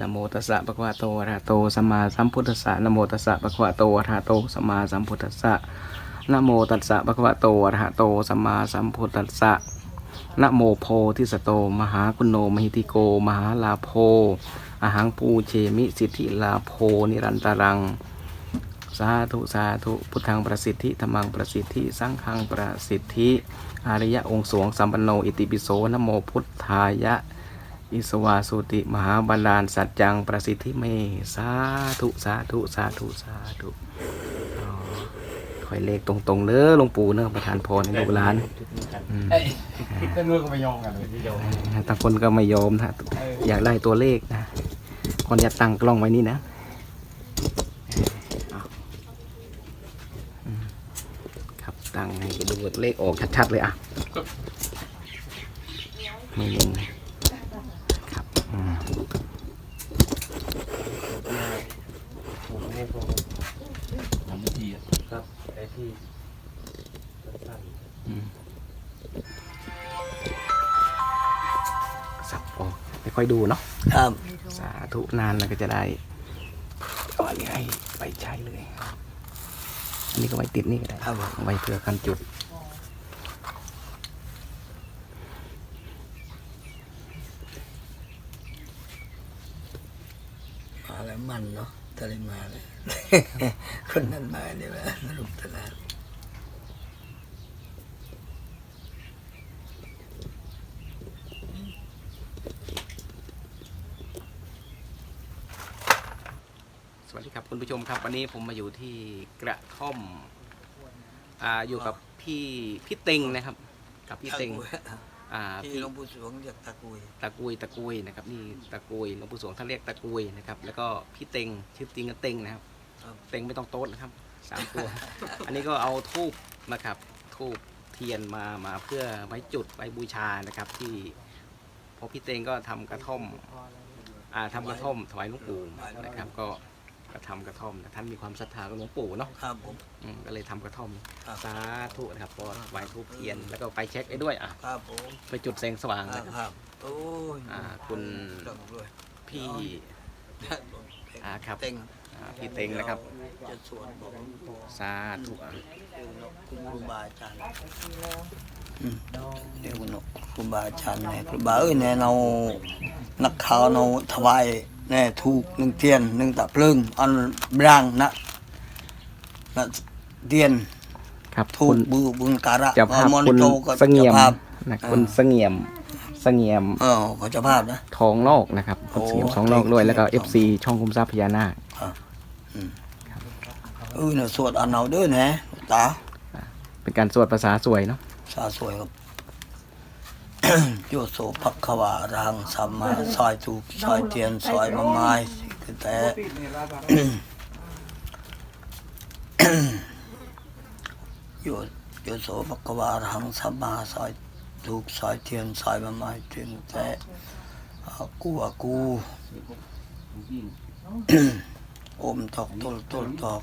นะโมตัสสะภะคะวะโตอะระหะโตสัมมาสัมพุทธัสสะนะโมตัสสะภะคะวะโตอะระหะโตสัมมาสัมพุทธัสสะนะโมตัสสะภะคะวะโตอะระหะโตสัมมาสัมพุทธัสสะนะโมโพธิสตโต มหากุณโนมหิติโก มหาลาโภอหังปูเชมิสิทธิลาโพนิรันตรัง สาธุสาธุพุทธังประสิทธิธรรมังประสิทธิ สังฆังประสิทธิ อริยะองค์สวงสัมปันโนอิติปิโสนะโมพุทธายะ อิสวาสุติมหาบันดาลสัจจังประสิทธิเมสาธุสาธุสาธุสาธุอ๋อคอยเลขตรงๆเด้อหลวงปู่เนอะประทานพรให้ลูกหลานอืมเต้นรู้ก็ไม่ยอมกันเลยที่โยมต่างคนก็ไม่ยอมนะอยากได้ตัวเลขนะคนอยากตั้งกล้องไว้นี่นะเอาอืมครับตั้งให้ดูเลขออกชัดๆเลยอะไม่ยิง ค่อยดูเนาะครับสาธุนานแล้วก็จะได้เอาอันนี้ให้ไปใช้เลย อันนี้ก็ไว้ติดนี่ก็ได้ครับผมไว้เพื่อกันจุดมาแล้วมันเนาะทะเลมาเลย คนนั้นมาเนี่ยแหละสรุปตลาด วัสดีครับคุณผู้ชมครับ วันนี้ผมมาอยู่ที่กระท่อมอ่าอยู่กับพี่พี่เต็งนะครับ กับพี่เต็งอ่าที่พี่หลวงปู่สวงเรียกตะกุยตะกุยตะกุยนะครับนี่ตะกุยหลวงปู่สวงท่านเรียกตะกุยนะครับ แล้วก็พี่เต็งชื่อจริงก็เต็งนะครับ ครับเต็งไม่ต้องโต๊ดนะครับสามตัว อันนี้ก็เอาทูบนะครับทูบเทียนมามาเพื่อไว้จุดไว้บูชานะครับ ที่เพอพี่เต็งก็ทำกระท่อมอ่าทำกระท่อมถวายหลวงปู่นะครับ ก็ ก็ทำกระท่อมนะท่านมีความศรัทธากับหลวงปู่เนาะครับผม อืมก็เลยทำกระท่อมครับสาธุนะครับก็ไหว้ทูบเทียนแล้วก็ไฟเช็คไอ้ด้วยอะครับผมไปจุดแสงสว่างครันะบครับครับโอ้ยอ่าคุณร่ำรวยพี่อ่าครับเต็งอ่าพี่เต็งนะครับ จะสวดบอกหลวงปู่สาธุอะคุณครูบาอาจารย์อืมเดี๋ยวคุณครูบาอาจารย์เนี่ยครูบาเอ้ยเนี่ยเรานักข่าวเราถวายเนี่ยถูกหนึ่งเทียนหนึ่งตะเพลิงอันบรางนะนะเทียนครับถูคุกณบุบุญการะเจ้าภาพมอนิคุณโตก็เสงี่ยมเจ้าภาพ นะคุณเสงี่ยมเสงี่ยมเออขอเจ้าภาพนะ ทองโลกนะครับคุณเสงี่ยมโอ้ทองโลกด้วยแล้วก็ทอง FC ช่องคุมทรัพย์พญานาค เออเนี่ยสวดอันเอาเด้อนะตาเป็นการสวดภาษาสวยเนาะ สาสวยครับ โยโสภักขวารังสัมมาซอยถูกซอยเทียนซอยมะไม้คือแต่โยโยโสภักขวารังสัมมาซอยถูกซอยเทียนซอยมะไม้ถึงแต่กูอากูอมตอกต้นต้นตอก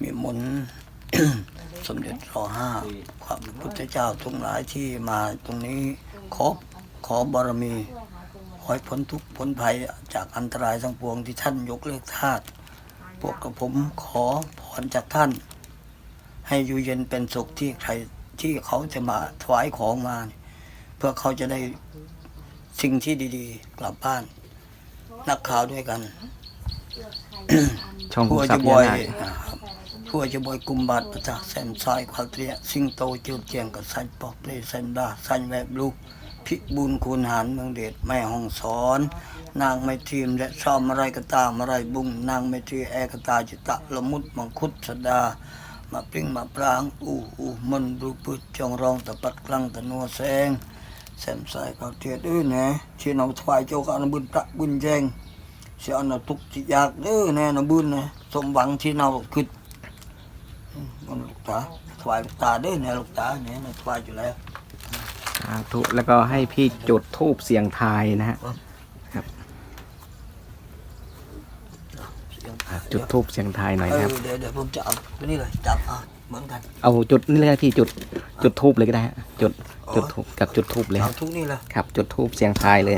มีมน สมเด็จรอห้าความพระพุทธเจ้าทุกหลายที่มาตรงนี้ขอขอบารมีขอให้พ้นทุกข์พ้นภัยจากอันตรายทั้งปวงที่ท่านยกเลิกทาสพวกกับผมขอพรจากท่าน ให้อยู่เย็นเป็นสุขที่ใครที่เขาจะมาถวายของมาเนี่ยเพื่อเขาจะได้สิ่งที่ดีๆ กลับบ้าน นักข่าวด้วยกัน ช่องคุผู้มอาทรัจพจะย์พบญาอยนา คผู้อาจะบอยกุมบาทประจักษ์แสนซอยควาเตรียสิงโตเจียวเจียงกับสันปอกเปลสันดาสันแวบลูกพิบุญคูณหารเมืองเดชแม่ห้องสอน นางไม่ทีมและชอบอะไรก็ตามอะไรบุ้งนางไม่ทีแอกตาจิตะละมุดมังคุดสดามาปริงมาปรางอู้อู้มันรูปุดจองรองตะปัดกลางตะนัวแสงแสมสายเขาเทียดอื้อแหนะที่เราถวายเจ้ากันบุญพระบุญแจงเสียอนทุกข์ที่ยากเด้อแน่นบุญนะสมหวังที่เราคิดอื มันลูกตาถวายลูกตาด้อแน่ลูกตาเนี่ยนถวายอยู่แล้วสาธุแล้วก็ให้พี่จุดทูบเสียงทายนะฮะเสียงอะจุดทูบเสียงทายหน่อยนะครับเดี๋ยวเดี๋ยวผมจะเอาตัวนี้เลยจับอะเหมือนกันเอาจุดนี่เลยพี่จุดจุดทูบเลยก็ได้จุดจุดทูบกับจุดทูบเลยเอาทุกนี่เลยครับ จุดทูบเสียงทายเลย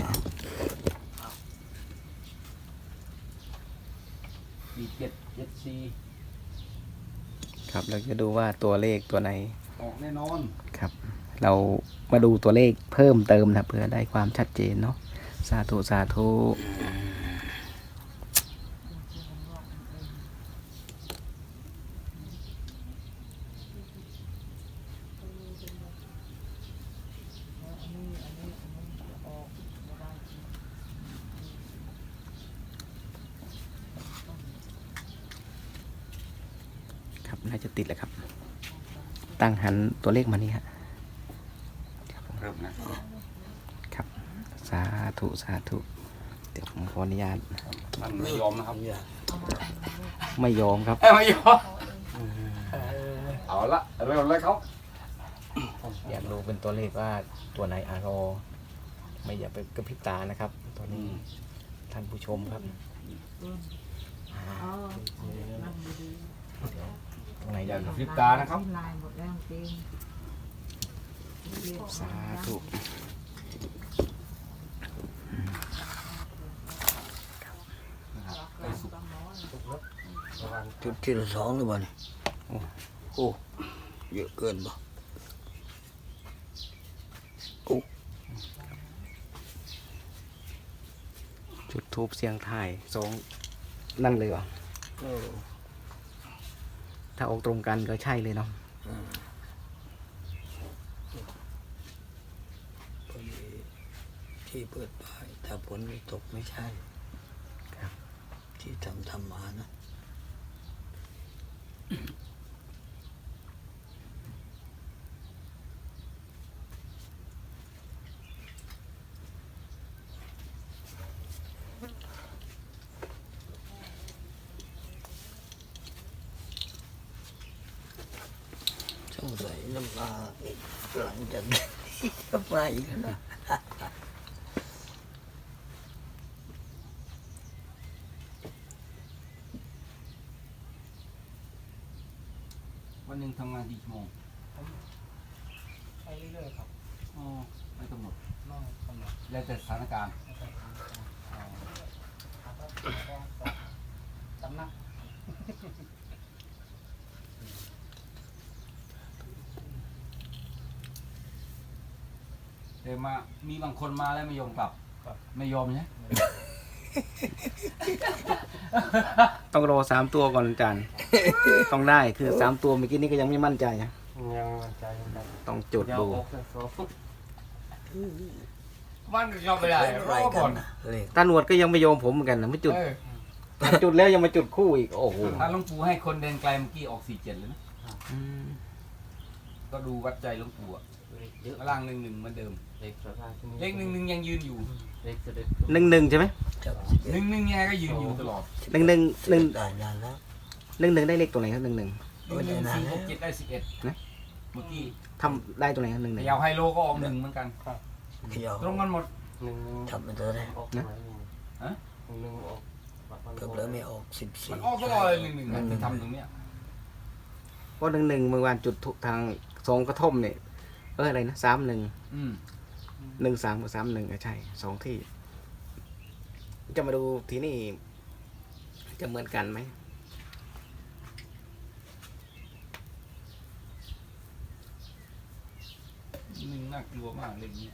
สี่เจ็ด ครับ เราจะดูว่าตัวเลขตัวไหนออกแน่นอนครับ เรามาดูตัวเลขเพิ่มเติมนะเพื่อได้ความชัดเจนเนาะสาธุสาธุครับ น่าจะติดแล้วครับ ตั้งหันตัวเลขมานี่ฮะเริ่มนะครับ สาธุสาธุเดี๋ยวผมขออนุญาตมันไม่ยอมนะครับไม่ยอมครับเอ้ยไม่ยอมเอาละเริ่มเลยครับอยากดูเป็นตัวเลขว่าตัวไหนอารอไม่อย่าไปกระพริบตานะครับ ตัวนี้ท่านผู้ชมครับอ่าต รงไหนอดีย่าครับพริบตานะครับ ลายหมดแล้วจริงสาธุไปสุกจุดที่ละสองหรือเปล่านี่โอ้โอ้เยอะเกินบ่โอ้จุดทูบเสียงทายสองนั่นเลยเหรอ เออ ถ้าออกตรงกันก็ใช่เลยเนาะพอดีที่เปิดป้ายถ้าฝนไม่ตกไม่ใช่ ครับ ที่ทำทำมานะ สงสัยน้ำมาอีกหลังจากนี้ก็มาอีกแล้วนะ วันหนึ่งทำงานกี่ชั่วโมง ไปเรื่อยๆครับ อ๋อไม่กำหนด นอกกำหนด แล้วแต่สถานการณ์ แล้วแต่ทางการสำนัก แต่มามีบางคนมาแล้วไม่ยอมกลับไม่ยอมใช่ต้องรอสามตัวก่อนอาจารย์ ต้องได้คือสามตัวเมื่อกี้นี้ก็ยังไม่มั่นใจนะยังมั่นใจเหมือนกันต้องจุดเดี๋ยวดูออกแต่สองมันก็ยอมไม่ได้อะไรรอกัก่อนนนะเลขตาหนวดก็ยังไม่ยอมผมเหมือนกันนะไม่จุด เออจุดแล้วยังมาจุดคู่อีก โอ้โหถ้าหลวงปู่ให้คนเดินไกลเมื่อกี้ออกสี่เจ็ดเลยนะอืมก็ดูวัดใจหลวงปู่อะเลขเยอะ ล่างหนึ่งหนึ่งเหมือนเดิม เลขสถานที่เลขหนึ่งหนึ่งยังยืนอยู่เลขเสด็จหนึ่งหนึ่งใช่ไหมจับหนึ่งหนึ่งยังไงก็ยืนอยู่ตลอดหนึ่งหนึ่งหนึ่งได้นานแล้ว หนึ่งหนึ่งได้เลขตัวไหนครับหนึ่งหนึ่งหนึ่งหนึ่งสี่หกเจ็ดได้สิบเอ็ดนะเมื่อกี้ทำได้ตัวไหนครับหนึ่งหนึ่ง ยาวไฮโลก็ออกหนึ่งเหมือนกัน เขย่าตรงกันหมด หนึ่งหนึ่งจับมันตัวได้ออกนะไหนฮะ หนึ่งหนึ่งออกเกือบแล้วไม่ออกสิบสี่มันออกตลอดเลยหนึ่งหนึ่งที่ทำตรงเนี้ยเพราะหนึ่งหนึ่งเมื่อวานจุดทุกทางสองกระท่อมเนี่ยเอออะไรนะสามหนึ่งอืม หนึ่งสามกับสามหนึ่งใช่สองที่ จะมาดูที่นี่ จะเหมือนกันไหมหนึ่งน่ากลัวมากเลขนี้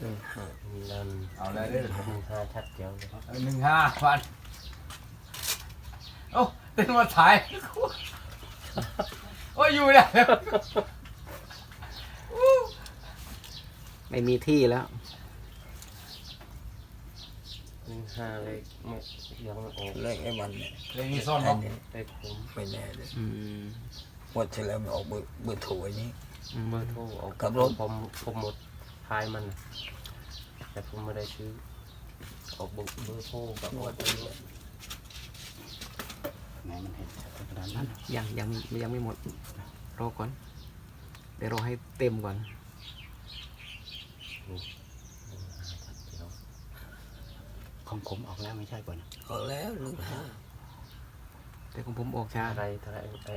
หนึ่งห้ามีนันเอาได้เลยหนึ่งห้าชัดเจียวเลยหนึ่งห้าพันโอ้เต้นมาถ่ายโอ้ยอยู่เนี่ย ไม่มีที่แล้วหนึ่งห้าเลขไม่ยังไม่ออกเลขไอ้วันเนี่ยเลขนี้ซ่อนไอ้เนาะนี่เลขผมไม่แน่เลยอืมหมดที่แล้วไม่ออกเบอร์เบอร์โถูไอ้นี้เบอร์โทรออกกับรถผมผมหมดท้ายมันน่ะแต่ผมไม่ได้ซื้อออกเบอร์เบอร์โทรกับออกเบอร์ไหนมันเห็นชัดขนาดนั้นยังยังยังไม่หมด รอก่อน เดี๋ยวรอให้เต็มก่อน ของผมออกแล้วไม่ใช่ก่อนออกแล้วหนึ่งห้าแต่ของผมออกช้าอะไรอะไรไอ้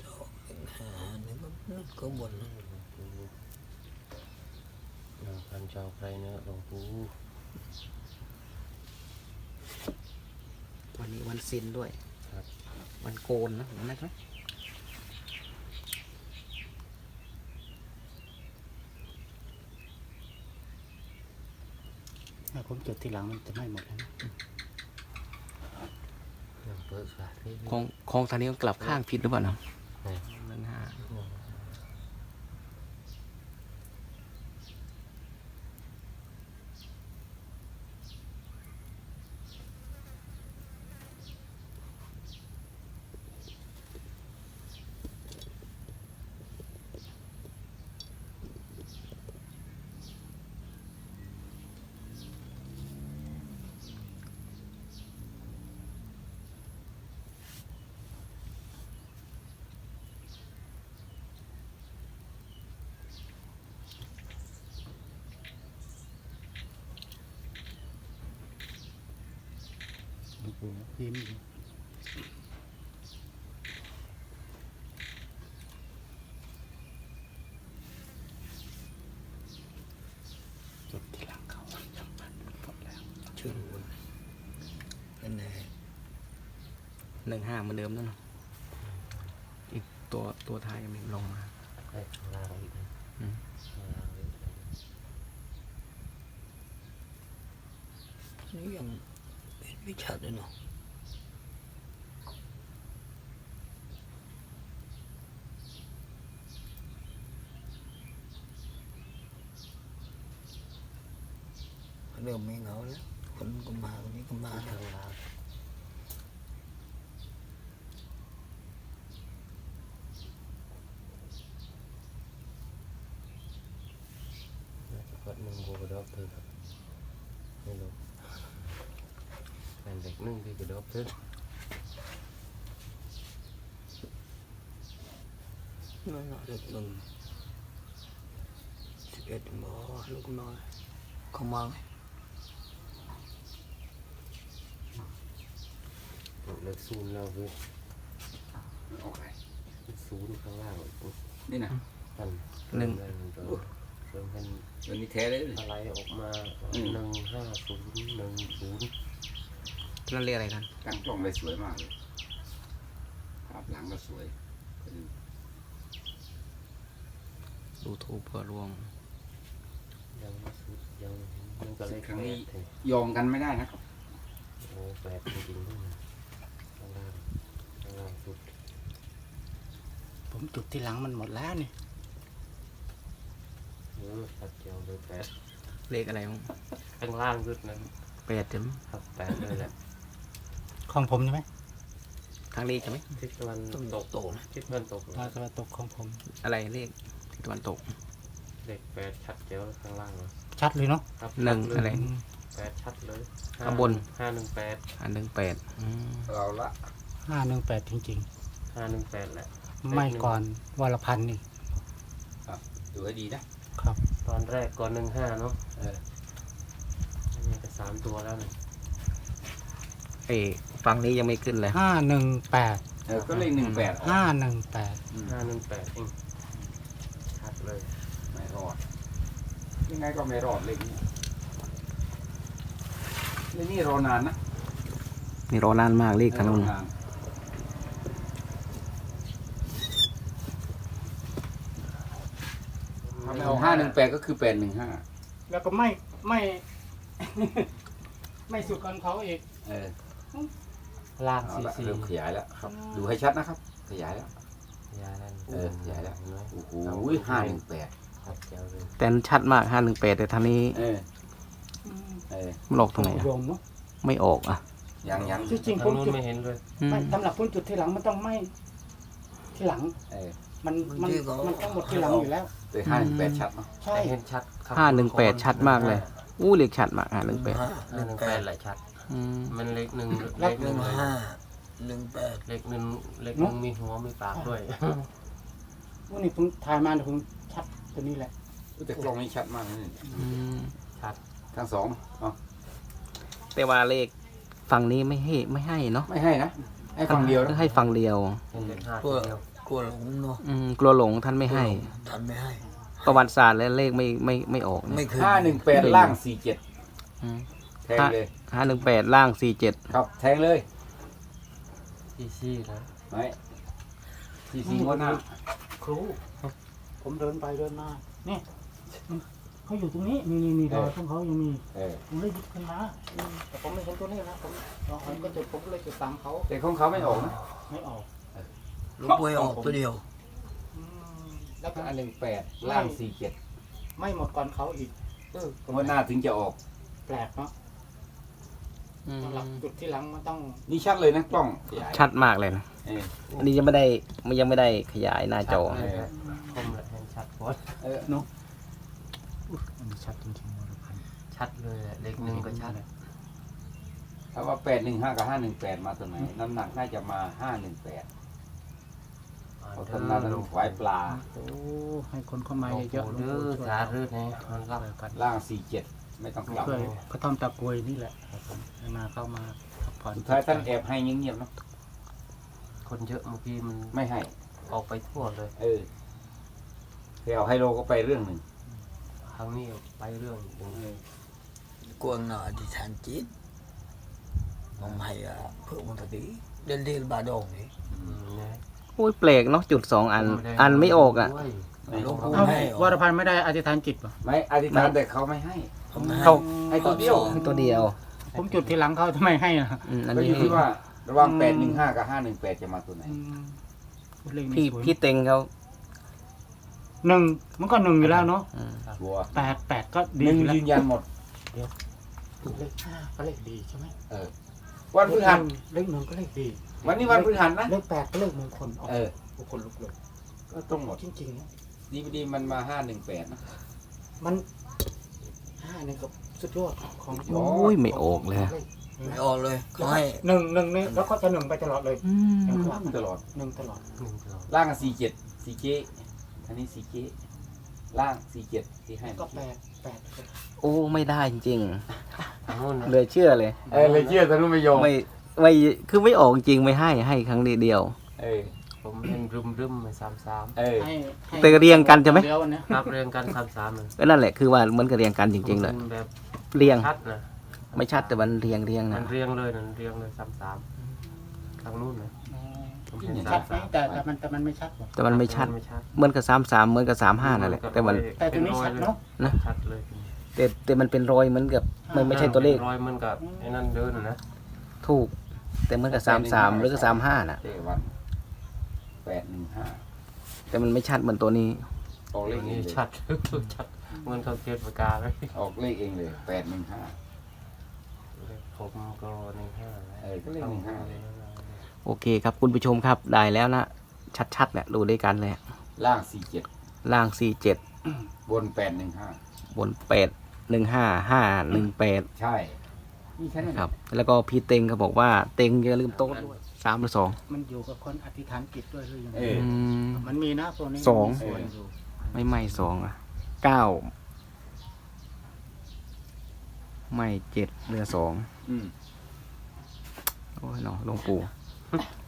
จะออกหนึ่งหอันนี้ก็นึกก็บ่นนะนางพันเจ้าไพรเนื้อหลวงปู่วันนี้วันซินด้วยครับ วันโกนนะนะครับถ้าผมจุดที่หลังมันจะไหม้หมดแล้วนะยังเปิดสาธิของของทางนี้ก็กลับข้างผิดหรือเปล่าเนาะนี่หนึ่งห้าห ลวงปู่พิมพ์อยู่จุดที่หลังเขาจังหวัดหมดแล้วชื่อบุญเป็นไงหนึ่งห้าเหมือนเดิมนั่นเนาะอีกตัวตัวท้ายยังไม่ลงมาให้ข้างล่างอีกนะ อืม ข้างล่างอีกนะ นี่ยัง เป็นวิชาด้วยเนาะเริ่มไม่เหงาแล้วคนก็มา นเด็กหนึ่งที่กระดอบเธอนั่นน่ะเล็กหนึ่งสิบเอ็ดหมอลูกน้อยเขามาไหมเลิกซูนย์แล้วเว้ยออกไปศูนย์ข้างล่างปุ๊บนี่นะพันหนึ่งเริ่มเริ่มเป็นวันนี้แท้เลยอะไรออกมาอืมหนึ่งห้าศูนย์หนึ่งศูนย์ นั่นเรียกอะไรกันตั้งกล้องเลยสวยมากเลยภาพหลังก็สวยดูทูบเพื่อร่วงยังไม่สุดยังยังก็เลขครั้งนี้แปดถึงยอมกันไม่ได้นะครับโอ้แปดจริงๆด้วยนะข้างล่างข้างล่างสุด ผมจุดที่หลังมันหมดแล้วนี่เออตัดเจียวเลยแปดเลขอะไรมั้งข้างล่างสุดนั้นแปดใช่ไหมครับแปดเลยแหละ ของผมใช่ไหมทางเลขใช่ไหมทิศตะวันต้องตกโตนะทิศตะวันตกตาตะวันตกของผม อะไรเลขทิศตะวันตก เลขแปดชัดเจียวข้างล่างเลยชัดเลยเนาะครับหนึ่งชัดเลยอะไรแปดชัดเลยข้างบน ห้าหนึ่งแปดอันหนึ่งแปดอืมเราละห้าหนึ่งแปดจริง ห้าหนึ่งแปดแหละ ๆ ไม่ก่อนวรพันธ์นี่ดูให้ดีนะครับตอนแรกก่อนหนึ่งห้าเนาะเอออันนี่ก็สามตัวแล้วนี่ เอ้ฝั่งนี้ยังไม่ขึ้นเลยห้าหนึ่งแปดเออก็เลขหนึ่งแปดห้าหนึ่งแปดห้าหนึ่งแปดเองชัดเลย ไม่รอด ยังไงก็ไม่รอดเลขนี้เลขนี้รอนานนะนี่รอนานมากเลขทางนู้นรอนานถ้าไม่เอาห้าหนึ่งแปดก็คือแปดหนึ่งห้าแล้วก็ไม่ไม่ ไม่สุดก่อนเขาอีก เออ ล่างเอาสี่ละสี่เริ่มขยายแล้วครับ ดูให้ชัดนะครับ ขยายแล้ว ยาแล้วเออใหญ่แล้วเห็นไหมโอ้โหห้าหนึ่งแปดชัดเจ๋วเลยแต่ชัดมากห้าหนึ่งแปดแต่ทางนี้เออ เออ มันออกตรงไหนอะรวมเนาะไม่ออกอะยังยังที่จริงทาผงมนู้นจุดไม่เห็นเลยอืมไม่สำหรับผมจุดที่หลังมันต้องไม่ที่หลัง เออมันมันมันต้องหมดที่หลังอยู่แล้ว แต่ห้าหนึ่งแปดชัดเนาะใช่ แต่เห็นชัดครับห้าหนึ่งแปดชัดมากเลยอู้เลขชัดมากห้าหนึ่งแปดห้าห้าหนึ่งแปดแหละชัด อืมมันเลขหนึ่งเลแล้วขหหนึ่นึ่งงเลยห้าหนึ่งแปดเลขหนึ่งเลขหนึ่งมีหัวมีปากด้วยวันนี้ผมถ่ายมาเนี่ยผมชัดตัวนี้แหละแต่กล้องนี้ชัดมากนะนี่อืมชัดทั้งสองเนาะแต่ว่าเลขฝั่งนี้ไม่ให้ไม่ให้เนาะไม่ให้นะให้ฟังเดียวนะให้ฝั่งเดียวเห็นเลขห้าตัวเดียวกลัวหลงเนาะอืมกลัวหลงท่านไม่ให้ท่านไม่ให้ ประวัติศาสตร์และเลขไม่ไม่ไม่ออกไม่เคยห้าหนึ่งแปดล่างสี่เจ็ดอืม แทงเลย ห้าหนึ่งแปดล่างสี่เจ็ดครับแทงเลยซี่ซี่นะไหมสี่สี่งวดหน้าครู ผมเดินไปเดินมาเนี่ยเขาอยู่ตรงนี้นี่นี่นี่รอยของเขายังมีเออผมเลยหยิบขึ้นมาอืมแต่ผมไม่เห็นตัวนี้นะผมลองเห็นก็จุดผมก็เลยจุดตามเขาแต่ของเขาไม่ออกนะไม่ออกลูกบวยออกตัวเดียว อืมแล้วก็ห้าหนึ่งแปดล่างสี่เจ็ดไม่หมดก่อนเขาอีกเอองวดหน้าถึงจะออกแปลกเนาะ หลักจุดที่หลังมันต้องนี่ชัดเลยนะกล้องใหญ่ชัดมากเลยนะ เอออันนี้ยังไม่ได้มันยังไม่ได้ขยายหน้าจอ เออคมและแห่งชัดโพดเอออันนี้ชัดจริงๆวรพันธ์ชัดเลยอะเลขหนึ่งก็ชัด ถ้าว่าแปดหนึ่งห้ากับห้าหนึ่งแปดมาตัวไหนน้ำหนักน่าจะมาห้าหนึ่งแปดเพราะตอนนั้นเราถวายปลา โอ้ให้คนเข้ามาโอ้เยอะโหๆเด้อสาธุเนี่ยมันรับกันล่างสี่เจ็ด ไม่ต้องกลับเคยกระท่อมตะกรวยนี่แหละครับผมให้มาเข้ามาพักผ่อนสุดท้ายท่านแอบให้เงียบๆเนาะคนเยอะเมื่อกี้มันไม่ให้ ออกไปทั่วเลย เออเที่ยวไฮโลก็ไปเรื่องหนึ่งครั้งนี้ไปเรื่องหนึ่งกวงหน่ออธิษฐานจิตมองให้อะเพื่อมันตดีเดินเรียนบาดงนี่อืมนะโอ้ยแปลกเนาะจุดสองอัน อันไม่ออกอะด้วยหลวงปู่เอาให้วรพันธ์ไม่ได้อธิษฐานจิตป่ะไม่อธิษฐานแต่เขาไม่ให้ เขาไม่ให้เขา ให้ตัวเดียว ให้ตัวเดียวผมจุดทีหลังเขาทำไมให้อะอืมอันก็อนี้ยู่ที่ว่าระหว่างแปดหนึ่งห้ากับห้าหนึ่งแปดจะมาตัวไหน เลขพี่นี้สวยพี่เต็งเขาหนึ่งมันก็หนึ่งอยู่แล้วเนาะอืมชัวร์แปดแปดก็หดีนึ่งอยู่แล้วยืนยันหมด เลขห้าก็เลขดีใช่ไหมเออ วันพฤหัสเลขหนึ่งก็เลขดีวันนี้วันพฤหัสนะ เลขแปดก็เลขมงคลเออ มงคลลุกเลยก็ต้องหมดจริงๆนะดีดีมันมาห้าหนึ่งแปดนะมัน ห้าเนี่ยก็สุดยอดของโอ้ยไม่ออกเลยไม่ออกเลยเขาให้หนึ่งหนึ่งนี่แล้วก็จะหนึ่งไปตลอดเลยอืมล่างตลอดหนึ่งตลอดหนึ่งตลอดล่างสี่เจ็ดสี่เจอันนี้สี่เจล่างสี่เจ็ดที่ให้ก็แปดแปดโอ้ไม่ได้จริงทางโน้นๆนะเลยเชื่อเลยเออเลยเชื่อแต่นู้นไม่ยอมไม่ไม่คือไม่ออกจริงไม่ให้ให้ครั้งเดียว เออ ผมเล่นรึมรึมๆไปสามสามเออให้ให้แต่เรียงกันใช่ไหม เดียวอันเนี้ยครับเรียงกันสามสามเลยก็นั่นแหละคือว่าเหมือนกับเรียงกันจริงๆเลยมันแบบเรียงชัดนะไม่ชัดแต่มันเรียงเรียงมันะนเรียงเลยนั่นเรียงเลยสามสามทางนู้นนะผมเห็นชัสาดมไหมสามแต่แต่มันแต่มันไม่ชัดหรอกแต่มันไม่ชัดไม่ชัดเหมือนกับสามสามเหมือนกับสามห้านั่นแหละแต่มัน แต่ตัวนี้ชัดเนาะ นะ ชัดเลยแต่แต่มันเป็นรอยเหมือนกับมันไม่ใช่ตัวเลขรอยมันกับไอ้นั่นเดินน่ะนะถูก แต่เหมือนกับสามสามหรือกับสามห้าน่ะ เจวัน แปดหนึ่งห้าแต่มันไม่ชัดเหมือนตัวนี้ ออกเลเลขขเอนี้งเลยชัดชัดเหมือนเขาเทียบปากกาเลยออกเลขเองเลยแปดหนึ่งห้า ผมก็หนึ่งห้าเออก็เลขหนึ่งห้าเลยโอเคครับคุณผู้ชมครับได้แล้วนะ ชัดๆเนี่ยดูด้วยกันเลยล่างสี่เจ็ดล่างสี่เจ็ดบนแปดหนึ่งห้าบนแปดหนึ่งห้าห้าหนึ่งแปดใช่นี่แค่นั้นครับ แล้วก็พี่เต็งเขาบอกว่าเต็งอย่าลืมโต๊ะด้วย สามหรือสอง มันอยู่กับคนอธิษฐานจิตด้วยหรือยังไงเอออืมมันมีนะตัวนี้สองมันมีส่วนอยู่ไม่ไม่สองอะเก้าไม่เจ็ดเรือสองอืมโอ้ยเนาะหลวงปู่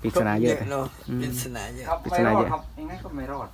ปริศนาเยอะเลย เนาะอืม ปริศนาเยอะ ครับปริไม่ศรนาอเยดอะครับยังไงก็ไม่รอด